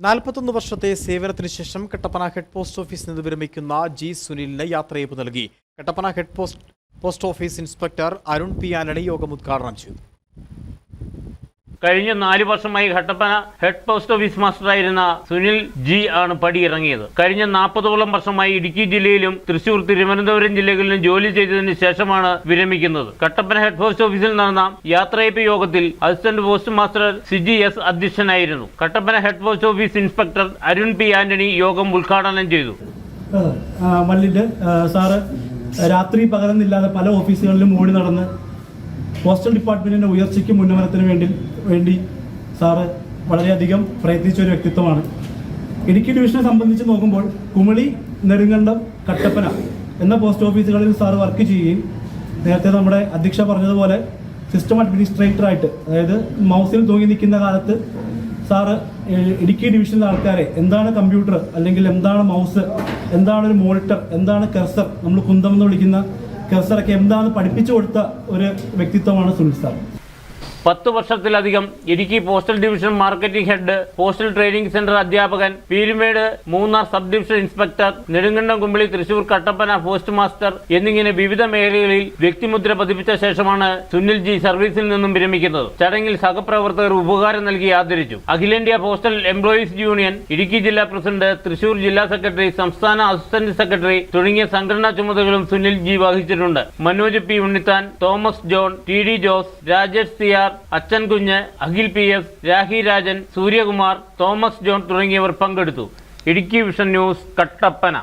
നാൽപ്പത്തൊന്ന് വർഷത്തെ സേവനത്തിന് ശേഷം കട്ടപ്പന ഹെഡ് പോസ്റ്റ് ഓഫീസിൽ നിന്ന് വിരമിക്കുന്ന ജി സുനിലിന് യാത്രയപ്പ് നൽകി. Kattappana head post post office inspector Arun P Antony യോഗം ഉദ്ഘാടനം ചെയ്തു. കഴിഞ്ഞ നാല് വർഷമായി ഘട്ടപ്പന ഹെഡ് പോസ്റ്റ് ഓഫീസ് മാസ്റ്ററായിരുന്ന സുനിൽ ജി ആണ് പടിയിറങ്ങിയത്. കഴിഞ്ഞ നാൽപ്പതോളം വർഷമായി ഇടുക്കി ജില്ലയിലും തൃശൂർ തിരുവനന്തപുരം ജില്ലകളിലും ജോലി ചെയ്തതിനു ശേഷമാണ് വിരമിക്കുന്നത്. ഘട്ടപ്പന ഹെഡ് പോസ്റ്റ് ഓഫീസിൽ നടന്ന യാത്രയപ്പ് യോഗത്തിൽ assistant post master Siji S അധ്യക്ഷനായിരുന്നു. Kattappana head post office inspector Arun P Antony യോഗം ഉദ്ഘാടനം ചെയ്തു. മല്ലിന്റെ സാറ് രാത്രി പകലെന്നില്ലാതെ പല ഓഫീസുകളിലും ഓടി നടന്ന് പോസ്റ്റൽ ഡിപ്പാർട്ട്മെന്റിന്റെ ഉയർച്ചയ്ക്കും ഉന്നമനത്തിനും വേണ്ടി വേണ്ടി സാറ് വളരെയധികം പ്രയത്നിച്ച ഒരു വ്യക്തിത്വമാണ്. ഇടുക്കി ഡിവിഷനെ സംബന്ധിച്ച് നോക്കുമ്പോൾ കുമളി നെടുങ്കണ്ടം കട്ടപ്പന എന്ന പോസ്റ്റ് ഓഫീസുകളിൽ സാറ് വർക്ക് ചെയ്യുകയും നേരത്തെ നമ്മുടെ അധ്യക്ഷ പറഞ്ഞതുപോലെ സിസ്റ്റം അഡ്മിനിസ്ട്രേറ്ററായിട്ട് അതായത് മൗസിൽ തൂങ്ങി നിൽക്കുന്ന കാലത്ത് സാറ് ഇടുക്കി ഡിവിഷനിലെ ആൾക്കാരെ എന്താണ് കമ്പ്യൂട്ടർ അല്ലെങ്കിൽ എന്താണ് മൗസ് എന്താണ് ഒരു മോണിറ്റർ എന്താണ് കെർസർ നമ്മൾ കുന്തം എന്ന് വിളിക്കുന്ന കെർസറൊക്കെ എന്താണെന്ന് പഠിപ്പിച്ചു കൊടുത്ത ഒരു വ്യക്തിത്വമാണ് സുനിൽ സാർ. പത്ത് വർഷത്തിലധികം Idukki postal division marketing head postal training centre അധ്യാപകൻ Peerumedu Munnar sub division inspector Nedumkandam Kumily Thrissur Kattappana post master എന്നിങ്ങനെ വിവിധ മേഖലകളിൽ വ്യക്തിമുദ്ര പതിപ്പിച്ച ശേഷമാണ് സുനിൽ ജി സർവീസിൽ നിന്നും വിരമിക്കുന്നത്. ചടങ്ങിൽ സഹപ്രവർത്തകർ ഉപകാരം നൽകി ആദരിച്ചു. അഖിലേന്ത്യാ പോസ്റ്റൽ എംപ്ലോയീസ് യൂണിയൻ ഇടുക്കി ജില്ലാ പ്രസിഡന്റ് തൃശൂർ ജില്ലാ സെക്രട്ടറി സംസ്ഥാന അസിസ്റ്റന്റ് സെക്രട്ടറി തുടങ്ങിയ സംഘടനാ ചുമതലകളും സുനിൽ ജി വഹിച്ചിട്ടുണ്ട്. Manoj P Unnithan Thomas John T D Jose Rajesh C Achankunju Akhil P S Rahi Rajan Suryakumar Thomas John തുടങ്ങിയവർ പങ്കെടുത്തു. Idukki vision news Kattappana.